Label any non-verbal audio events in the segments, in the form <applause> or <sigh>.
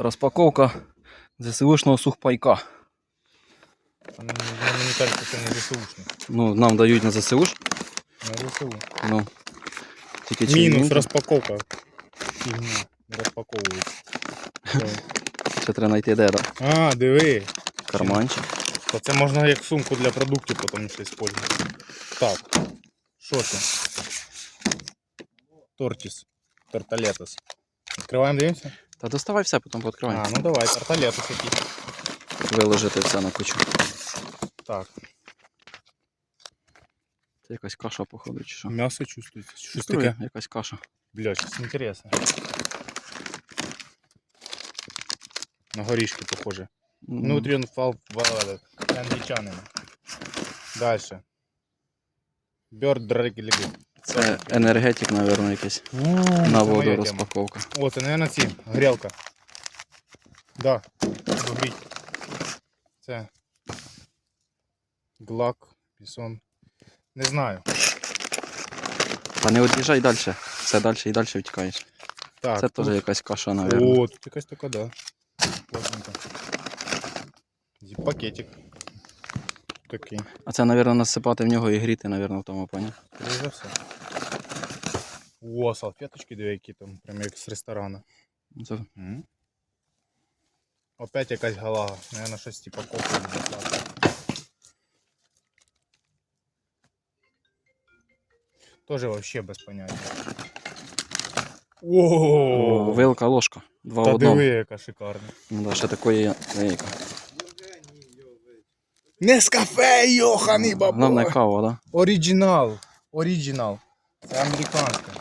Розпаковка ЗСУшного сухпайка. Мені, кажеться, це не ЗСУшник. Ну, нам дають на ЗСУ ж. Не ЗСУ. Ну. Тільки чи Мінус ні? розпаковка. Фігня. Розпаковують. Що? Треба знайти де да? А, диви. карманчик. Та це можна як сумку для продуктів потім ще использувати. Так. Що це? Тортіс. Торталетос. Відкриваємо, дивимося? Та доставай все, потім пооткривай. А, ну давай, торталетос який. Виложити все на кучу. Так, Це якась каша, походу, чи що? м'ясо чувствується. Щось Чувствую, таке. якась каша. Бля, щось інтересне. На горішки похоже. Ну, Нутріон фал валет. Англічанин. Дальше. Бёрд дрегелігу. Це енергетик, мабуть, якийсь. На воду розпаковка. О, це, мабуть, ці. Грілка. Да. Добріть. Це. Глак. Пісон. Не знаю. Та не від'їжджай далі. Все далі і далі втікаєш. Так. Це тут- теж якась каша, мабуть. О, тут якась така, да. Плотненько. Пакетик. Такий. А це, мабуть, насипати в нього і гріти, мабуть, в тому за все. О, салфеточки дві які там, прям як з ресторану. Це М. Опять якась галага. Наверное, щось типа кофе. Тоже вообще без поняття. О, вилка, ложка. Два в Та одному. диви, яка шикарна. Ну, да, ще такої є. Яка. Нескафе, йоханий Головне кава, да? Оригінал. Оригінал. Це американська.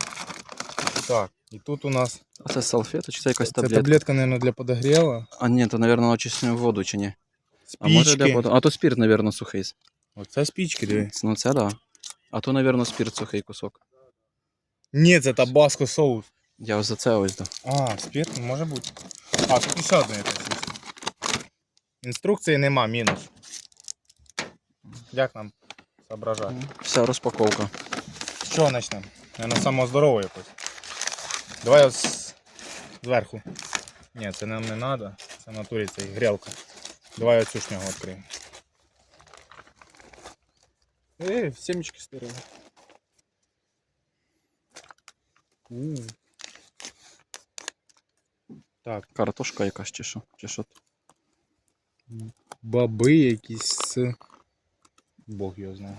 Так, і тут у нас А це салфетка, чи це якась Це таблетка? таблетка, наверное, для подогрева. А ні, то, мабуть, на очисну воду чи ні? А може для воду. А то спірт, мабуть, сухий. Оце спички, диви. Ну це да. А то, мабуть, спірт сухий кусок. Ні, це табаско соус. Я ось за це ось да. А, спирт, може бути. А, тут ще одне якесь. Інструкції нема, мінус. Як нам соображати? Вся розпаковка. З чого почнемо? Наверное, самого здорового якось. Давай ось зверху. Ні, це нам не треба. Це натурі це грілка. Давай оцю шнягу відкриємо. Ей, семечки стирили. У. Так, Картошка якась чи що? Чи що? баби якісь з. Бог його знає.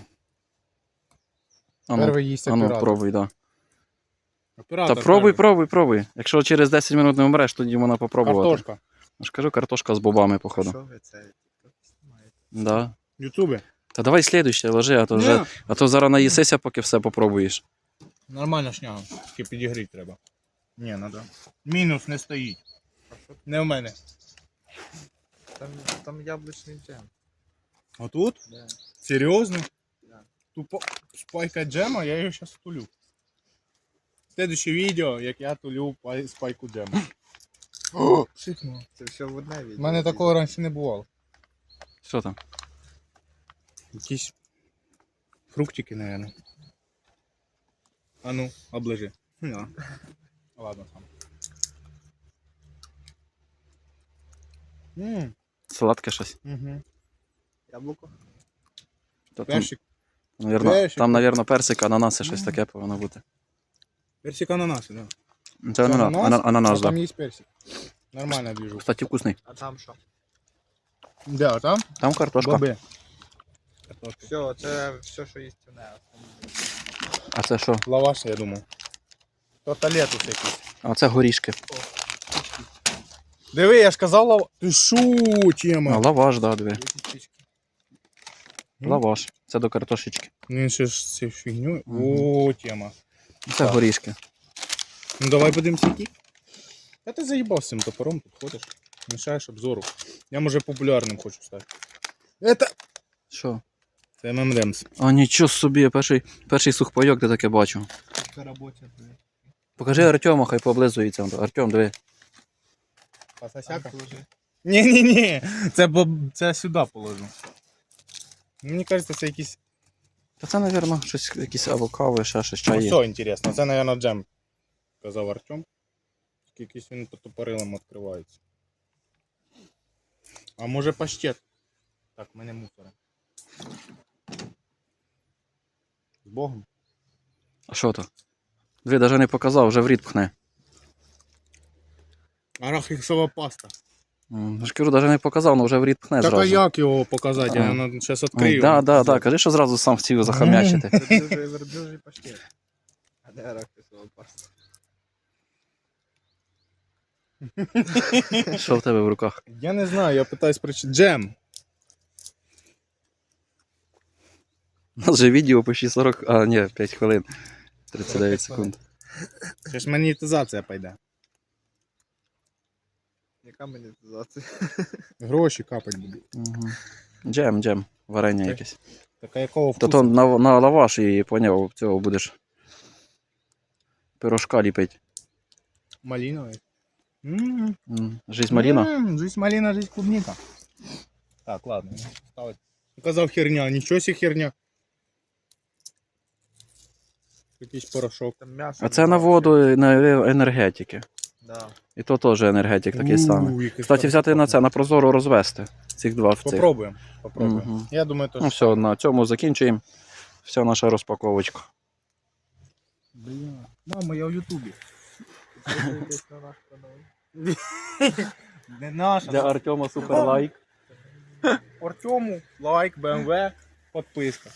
А ну, Перший їсть а ну оператор. пробуй, да. Оператор Та пробуй, пробуй, пробуй. Якщо через 10 минут не вмреш, тоді можна попробувати. Картошка. Я ж кажу, картошка з бобами, походу. Що ви це знімаєте? Да. Та давай слідуще ложи, а то вже. А то зараз наїсися, поки все попробуєш. Нормально шняга. Тільки підігріти треба. Ні, надо. Мінус не стоїть. Не в мене. Там, там яблучний джем. Отут? Да. Серйозно? Да. Тупо спайка джема, я її зараз тулю. Следующее відео, як я тулю пай- спайку джема. О, шикнуло. Це все в одне відео. У мене такого раніше не бувало. Що там? Якісь фруктики, наверное. А ну, оближи. Ну. Ладно, сам. Ммм, Сладке щось. угу. Яблуко? Та там, Персик. навірно, персик. там, навірно, персик, ананаси, щось таке повинно бути. Персик ананаси, да. Це ананас, ананас, ананас а там да. є персик. Нормально движу. Кстати, вкусний. А там що? Да, а там Там картошка. баби. Картошка. Все, це все, що їстівне. А це що? Лаваш, я думав. Тоталетус якийсь. А це горішки. Диви, я ж казав лава. Ти шо, А, тема? лаваш, да, диви. Лаваш. Це до картошечки. Ну, він ще ж з цією фігньою. О, тема. Це Так. горішки. Ну давай подивимося які. Та ти заїбав з цим топором, тут ходиш. Мішаєш обзору. Я може популярним хочу стати. Это... Що? Це ММДМС. А нічого собі, перший, перший сухпайок, де таке бачу. Це робота. Покажи Артема, хай поблизується. Артем, диви. Пасасяка? Ні-ні-ні, це, боб- це сюди положу. Ну, Мені кажеться, це якісь. Та це, мабуть, щось, якісь або кави, ще щось Ну, чаї. все інтересно. Це, мабуть, джем, казав Артем. Якийсь він по тупорилам відкривається. А може паштет? Так, ми не мусором. З Богом. А що то? Дві навіть не показав, вже в рід пхне. Арахісова паста. Ж кажу, навіть не показав, але вже в рід пхне Так а як його показати? А. Я зараз Так, відкрию. да, да, да. Кажи, що зразу сам хотів захам'ячити. Верблюжий, паштет. А де арахісова паста? <laughs> Що в тебе в руках? Я не знаю, я питаюсь про джем. У нас же відео почти 40, а ні, 5 хвилин. 39 секунд. Це ж монетизація пойде. Яка монетизація? Гроші капать будуть. Угу. Джем, джем, варення Так. якесь. Так а якого То вкусу? то на, на лаваш і поняв, цього будеш пирожка ліпить. Малиновий. М, М, Жизнь маліна. м, Жизнь малина, жизнь клубника. Так, ладно. ставить. Казав херня, нічого сі херня. Якийсь порошок. Там м'ясо. А це на воду і на енергетики. Да. І то теж енергетик такий самий. Кстати, взяти на це, на прозоро розвести. Цих два в цих. Попробуємо. Попробуємо. Мгм. Я думаю, то Ну все, на цьому закінчуємо. Вся наша розпаковочка. Бля. Мама, я в Ютубі. Не наша. Для Артема супер лайк. Артему лайк, БМВ, підписка.